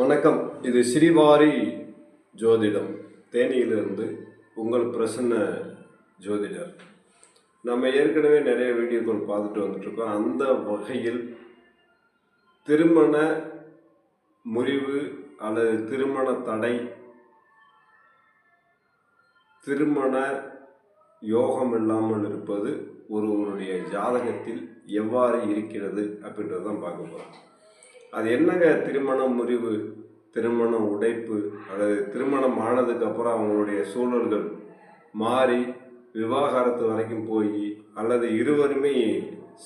வணக்கம். இது ஸ்ரீவாரி ஜோதிடம். தேனியிலிருந்து உங்கள் பிரசன்ன ஜோதிடர். நம்ம ஏற்கனவே நிறைய வீடியோக்கள் பார்த்துட்டு வந்துட்டுருக்கோம். அந்த வகையில் திருமண முறிவு அல்லது திருமண தடை திருமண யோகம் இல்லாமல் இருப்பது ஒருவருடைய ஜாதகத்தில் எவ்வாறு இருக்கிறது அப்படின்றத தான் பார்க்க போகிறோம் அது என்னங்க திருமண முறிவு திருமண உடைப்பு? அல்லது திருமணம் ஆனதுக்கு அப்புறம் அவங்களுடைய சூழல்கள் மாறி விவாகரத்து வரைக்கும் போய் அல்லது இருவருமே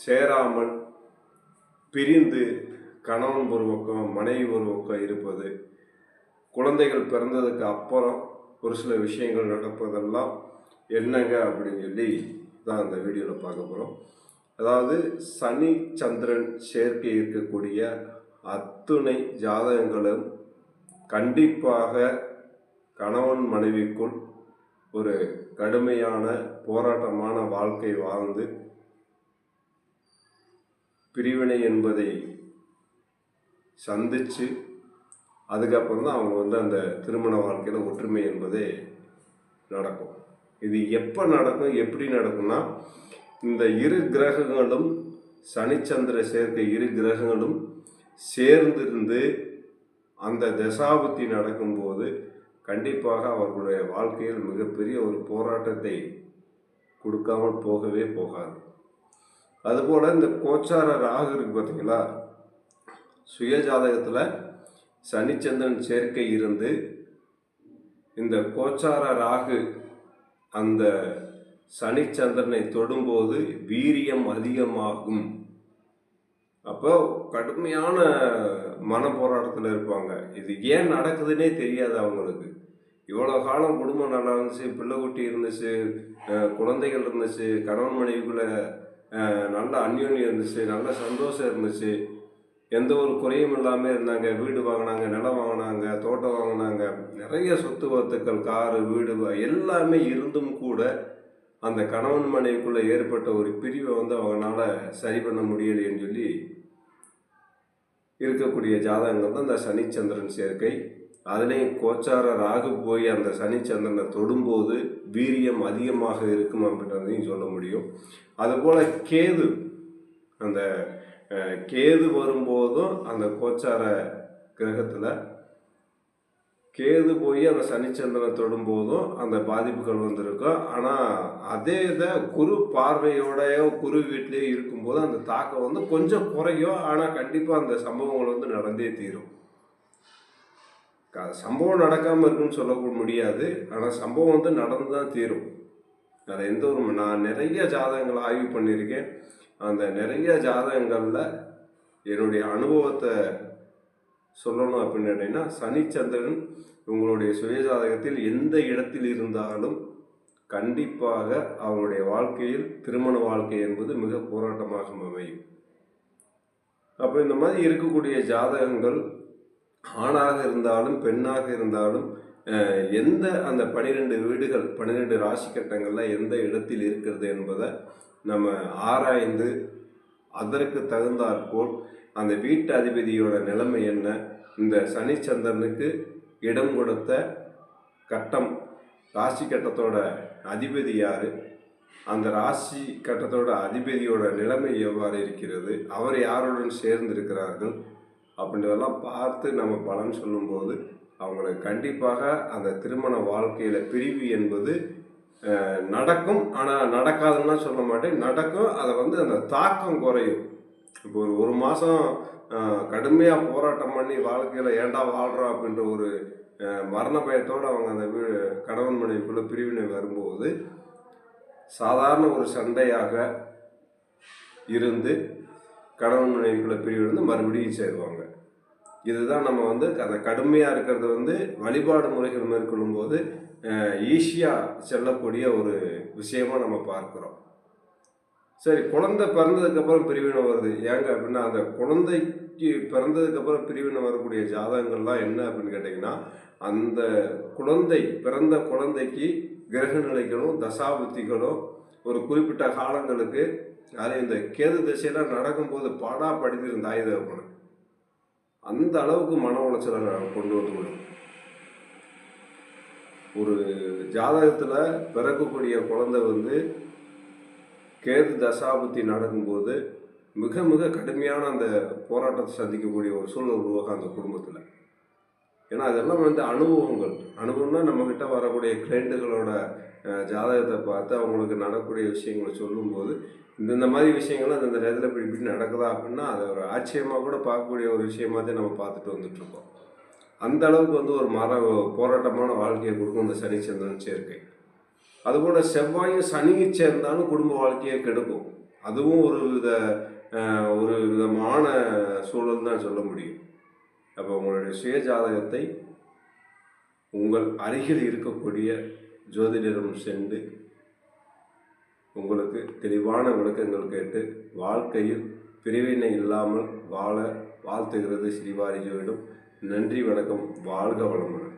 சேராமல் பிரிந்து கணவன் ஒரு பக்கம் மனைவி ஒரு பக்கம் இருப்பது குழந்தைகள் பிறந்ததுக்கு அப்புறம் ஒரு சில விஷயங்கள் நடப்பதெல்லாம் என்னங்க அப்படின்னு சொல்லி தான் அந்த வீடியோவில் பார்க்க போகிறோம் அதாவது சனி சந்திரன் சேர்க்கை இருக்கக்கூடிய அத்துணை ஜாதகங்களும் கண்டிப்பாக கணவன் மனைவிக்குள் ஒரு கடுமையான போராட்டமான வாழ்க்கை வாழ்ந்து பிரிவினை என்பதை சந்தித்து அதுக்கப்புறம் தான் அவங்க வந்து அந்த திருமண வாழ்க்கையில் ஒற்றுமை என்பதே நடக்கும். இது எப்போ நடக்கும் எப்படி நடக்கும்னா இந்த இரு கிரகங்களும் சனிச்சந்திர சேர்க்கை இரு கிரகங்களும் சேர்ந்திருந்து அந்த தசாபுத்தி நடக்கும்போது கண்டிப்பாக அவர்களுடைய வாழ்க்கையில் மிகப்பெரிய ஒரு போராட்டத்தை கொடுக்காமல் போகவே போகாது. அதுபோல் இந்த கோச்சார ராகு இருக்கு பார்த்தீங்களா? சுய ஜாதகத்தில் சனிச்சந்திரன் சேர்க்கை இருந்து இந்த கோச்சார ராகு அந்த சனிச்சந்திரனை தொடும்போது வீரியம் அதிகமாகும். அப்போ கடுமையான மன போராட்டத்தில் இருப்பாங்க. இது ஏன் நடக்குதுன்னே தெரியாது அவங்களுக்கு. இவ்வளோ காலம் குடும்பம் நல்லா இருந்துச்சு பிள்ளை குட்டி இருந்துச்சு குழந்தைகள் இருந்துச்சு கணவன் மனைவிக்குள்ள நல்ல அந்யோன்யம் இருந்துச்சு நல்ல சந்தோஷம் இருந்துச்சு. எந்த ஒரு குறையும் இல்லாமல் இருந்தாங்க. வீடு வாங்கினாங்க நிலம் வாங்கினாங்க தோட்டம் வாங்கினாங்க. நிறைய சொத்து வத்துக்கள் காரு வீடு எல்லாமே இருந்தும் கூட அந்த கணவன் மனைவிக்குள்ளே ஏற்பட்ட ஒரு பிரிவை வந்து அவங்களால சரி பண்ண முடியலைன்னு சொல்லி இருக்கக்கூடிய ஜாதகங்கள் தான் இந்த சனிச்சந்திரன் சேர்க்கை. அதுலேயும் கோச்சார ராகு போய் அந்த சனிச்சந்திரனை தொடும்போது வீரியம் அதிகமாக இருக்கும் அப்படின்றதையும் சொல்ல முடியும். அதுபோல் கேது அந்த கேது வரும்போதும் அந்த கோச்சார கிரகத்தில் கேது போய் அந்த சனிச்சந்திரனை தொடும்போதும் அந்த பாதிப்புகள் வந்திருக்கும். ஆனால் அதே இதை குரு பார்வையோடயோ குரு வீட்லேயோ இருக்கும்போது அந்த தாக்கம் வந்து கொஞ்சம் குறையும். ஆனால் கண்டிப்பாக அந்த சம்பவங்கள் வந்து நடந்தே தீரும். சம்பவம் நடக்காமல் இருக்குன்னு சொல்ல முடியாது. ஆனால் சம்பவம் வந்து நடந்து தான் தீரும். அதில் எந்த ஒரு நான் நிறைய ஜாதகங்களை ஆய்வு பண்ணியிருக்கேன். அந்த நிறைய ஜாதகங்களில் என்னுடைய அனுபவத்தை சொல்லணும் அப்படின்னு கேட்டிங்கன்னா சனிச்சந்திரன் உங்களுடைய சுயஜாதகத்தில் எந்த இடத்தில் இருந்தாலும் கண்டிப்பாக அவருடைய வாழ்க்கையில் திருமண வாழ்க்கை என்பது மிக போராட்டமாக அமையும். அப்போ இந்த மாதிரி இருக்கக்கூடிய ஜாதகங்கள் ஆணாக இருந்தாலும் பெண்ணாக இருந்தாலும் எந்த அந்த பனிரெண்டு வீடுகள் பன்னிரெண்டு ராசி கட்டங்களில் எந்த இடத்தில் இருக்கிறது என்பதை நம்ம ஆராய்ந்து அதற்கு தகுந்தாற்போல் அந்த வீட்டு அதிபதியோட நிலைமை என்ன? இந்த சனிச்சந்திரனுக்கு இடம் கொடுத்த கட்டம் ராசி கட்டத்தோட அதிபதி யார்? அந்த ராசி கட்டத்தோட அதிபதியோட நிலைமை எவ்வாறு இருக்கிறது? அவர் யாருடன் சேர்ந்து இருக்கிறார்கள் அப்படின்றதெல்லாம் பார்த்து நம்ம பலன் சொல்லும்போது அவங்களுக்கு கண்டிப்பாக அந்த திருமண வாழ்க்கையில் பிரிவு என்பது நடக்கும். ஆனால் நடக்காதுன்னா சொல்ல மாட்டேன். நடக்கும். அதை வந்து அந்த தாக்கம் குறையும். இப்போ ஒரு ஒரு மாதம் கடுமையாக போராட்டம் பண்ணி வாழ்க்கையில் ஏன்டா வாழ்கிறோம் அப்படின்ற ஒரு மரண பயத்தோடு அவங்க அந்த வீ கணவன் மனைவிக்குள்ளே பிரிவினை வரும்போது சாதாரண ஒரு சண்டையாக இருந்து கணவன் மனைவிக்குள்ளே பிரிவிலிருந்து மறுபடியும் சேருவாங்க. இதுதான் நம்ம வந்து அந்த கடுமையாக இருக்கிறது வந்து வழிபாடு முறைகள் மேற்கொள்ளும் போது ஈஸியாக செல்லக்கூடிய ஒரு விஷயமாக நம்ம பார்க்குறோம். சரி குழந்தை பிறந்ததுக்கப்புறம் பிரிவினை வருது. ஏங்க அப்படின்னா அந்த குழந்தைக்கு பிறந்ததுக்கப்புறம் பிரிவினை வரக்கூடிய ஜாதகங்கள்லாம் என்ன அப்படின்னு கேட்டிங்கன்னா அந்த குழந்தை பிறந்த குழந்தைக்கு கிரக நிலைகளும் தசாபுத்திகளும் ஒரு குறிப்பிட்ட காலங்களுக்கு அது இந்த கேது திசையெல்லாம் நடக்கும்போது பாடா படித்திருந்த ஆயுத அந்த அளவுக்கு மன உளைச்சலை நான் கொண்டு வந்து விடும். ஒரு ஜாதகத்தில் பிறக்கக்கூடிய குழந்தை வந்து கேது தசாபுத்தி நடக்கும்போது மிக மிக கடுமையான அந்த போராட்டத்தை சந்திக்கக்கூடிய ஒரு சூழல் உருவாகும் அந்த குடும்பத்தில். ஏன்னா அதெல்லாம் வந்து அனுபவங்கள். அனுபவம்னா நம்மக்கிட்ட வரக்கூடிய கிளைண்ட்டுகளோட ஜாதகத்தை பார்த்து அவங்களுக்கு நடக்கூடிய விஷயங்களை சொல்லும்போது இந்தந்த மாதிரி விஷயங்கள்லாம் இந்தந்த நேரத்தில் இப்படி இப்படி நடக்குதா அப்படின்னா அதை ஒரு ஆச்சரியமாக கூட பார்க்கக்கூடிய ஒரு விஷயமா தான் நம்ம பார்த்துட்டு வந்துட்டுருக்கோம் அந்த அளவுக்கு வந்து ஒரு மர போராட்டமான வாழ்க்கையை கொடுக்கும் இந்த சனி சந்திரன் சேர்க்கை. அதுபோல் செவ்வாயும் சனியும் சேர்ந்தாலும் குடும்ப வாழ்க்கையை கெடுக்கும். அதுவும் ஒரு வித ஒரு விதமான சூழல் தான் சொல்ல முடியும். அப்போ உங்களுடைய சுயஜாதகத்தை உங்கள் அருகில் இருக்கக்கூடிய ஜோதிடரிடம் சென்று உங்களுக்கு தெளிவான விளக்கங்கள் கேட்டு வாழ்க்கையில் பிரிவினை இல்லாமல் வாழ வாழ்த்துகிறது ஸ்ரீவாரி ஜோதிடம் நன்றி வணக்கம் வாழ்க வளமுடன்.